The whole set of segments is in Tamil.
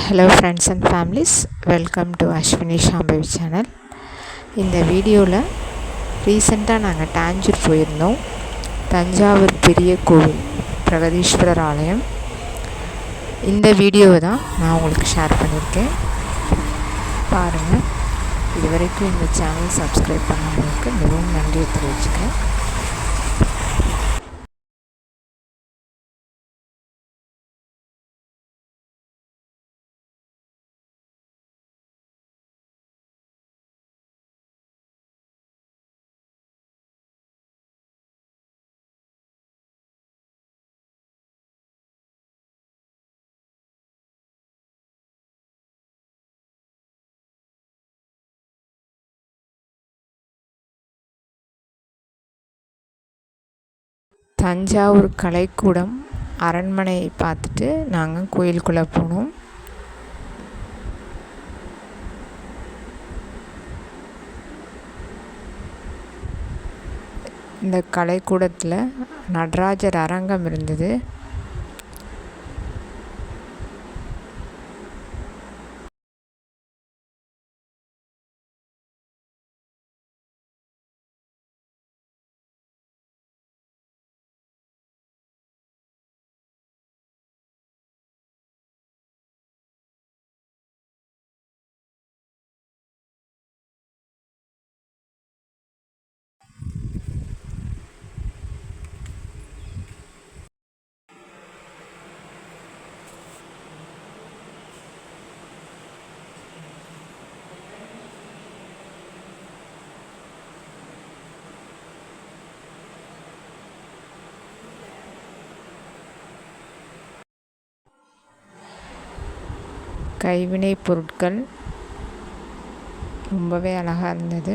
Hello friends and families welcome to Ashwini Shambhavi channel இந்த வீடியோவில் ரீசெண்டாக நாங்கள் டாஞ்சூர் போயிருந்தோம். தஞ்சாவூர் பெரிய கோவில் பிரகதீஸ்வரர் ஆலயம். இந்த வீடியோவை தான் நான் உங்களுக்கு ஷேர் பண்ணியிருக்கேன். பாருங்கள் இது வரைக்கும் இந்த சேனல் சப்ஸ்கிரைப் பண்ணவங்களுக்கு மிகவும் நன்றியை தெரிவிச்சுக்கேன் தஞ்சாவூர் கலைக்கூடம் அரண்மனையை பார்த்துட்டு நாங்கள் கோயிலுக்குள்ளே போனோம். இந்த கலைக்கூடத்தில் நடராஜர் அரங்கம் இருந்தது. கைவினைப் பொருட்கள் ரொம்பவே அழகாக இருந்தது.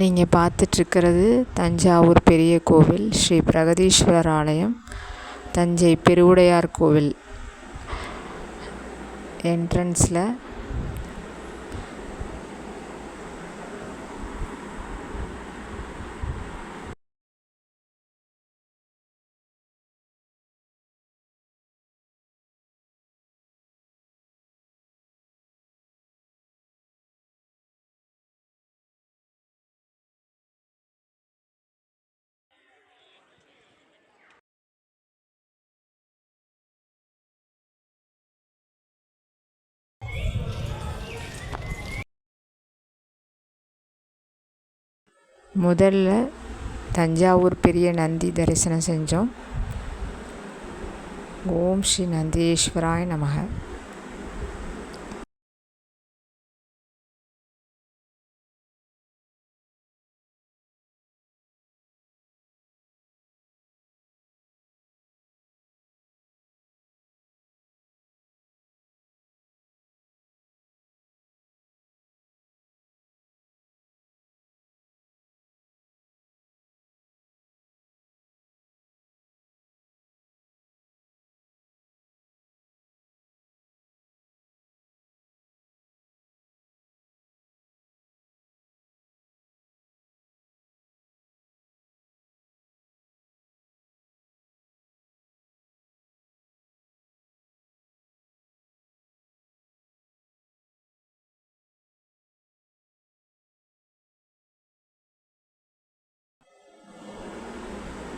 நீங்கள் பார்த்துட்ருக்கிறது தஞ்சாவூர் பெரிய கோவில் ஸ்ரீ பிரகதீஸ்வரர் ஆலயம் தஞ்சை பெருவுடையார் கோவில். என்ட்ரன்ஸில் முதல்ல தஞ்சாவூர் பெரிய நந்தி தரிசனம் செஞ்சோம். ஓம் ஸ்ரீ நந்தீஸ்வராய நமக.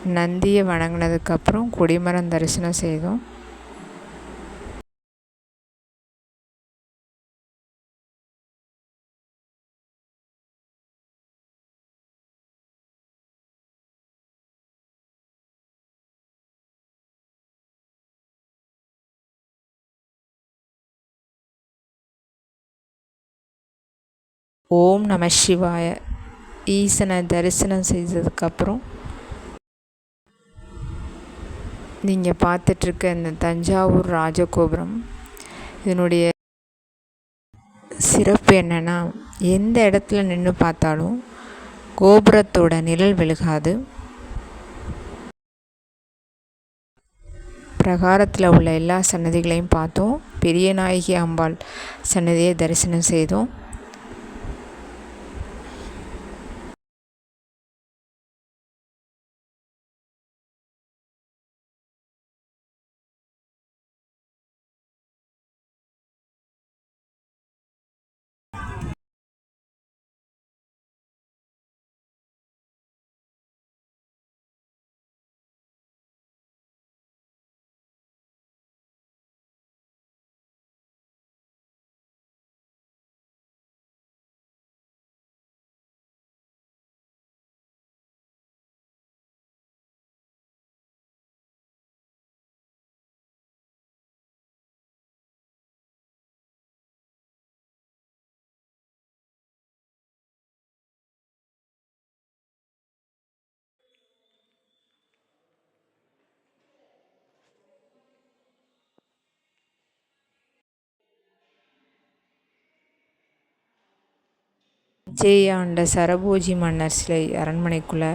நந்தியை வணங்கினதுக்கப்புறம் கொடிமரம் தரிசனம் செய்தோம். ஓம் நம சிவாய. ஈசனை தரிசனம் செய்ததுக்கப்புறம் நீங்கள் பார்த்துட்ருக்க இந்த தஞ்சாவூர் ராஜகோபுரம் இதனுடைய சிறப்பு என்னென்னா எந்த இடத்துல நின்று பார்த்தாலும் கோபுரத்தோட நிழல் விழுகாது. பிரகாரத்தில் உள்ள எல்லா சன்னதிகளையும் பார்த்தோம். பெரிய நாயகி அம்பாள் சன்னதியை தரிசனம் செய்தோம். ஆண்ட சரபோஜி மன்னர் சிலை அரண்மனைக்குள்ளே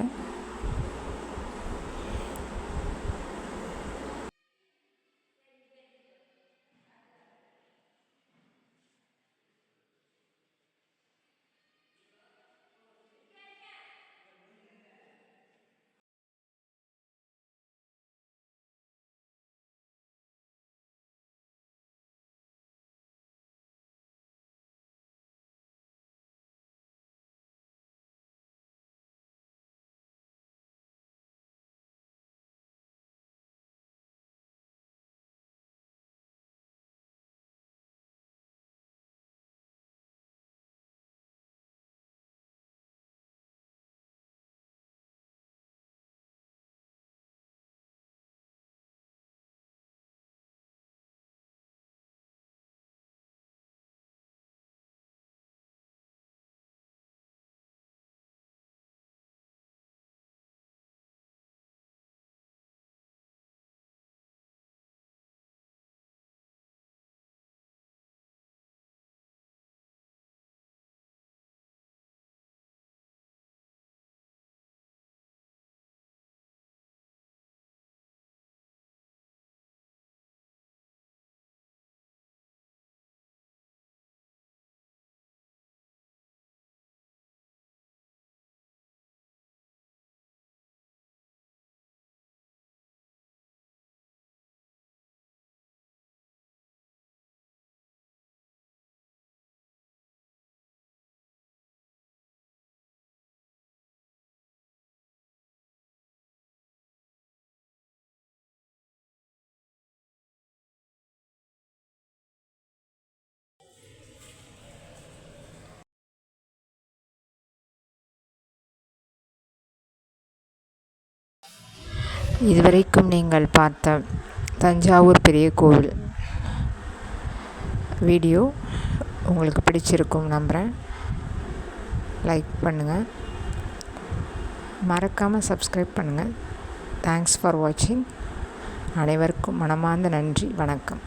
இதுவரைக்கும் நீங்கள் பார்த்த தஞ்சாவூர் பெரிய கோவில் வீடியோ உங்களுக்கு பிடிச்சிருக்கும் நம்புகிறேன் லைக் பண்ணுங்கள் மறக்காமல் சப்ஸ்கிரைப் பண்ணுங்கள் தேங்க்ஸ் ஃபார் வாட்சிங் அனைவருக்கும் மனமார்ந்த நன்றி. வணக்கம்.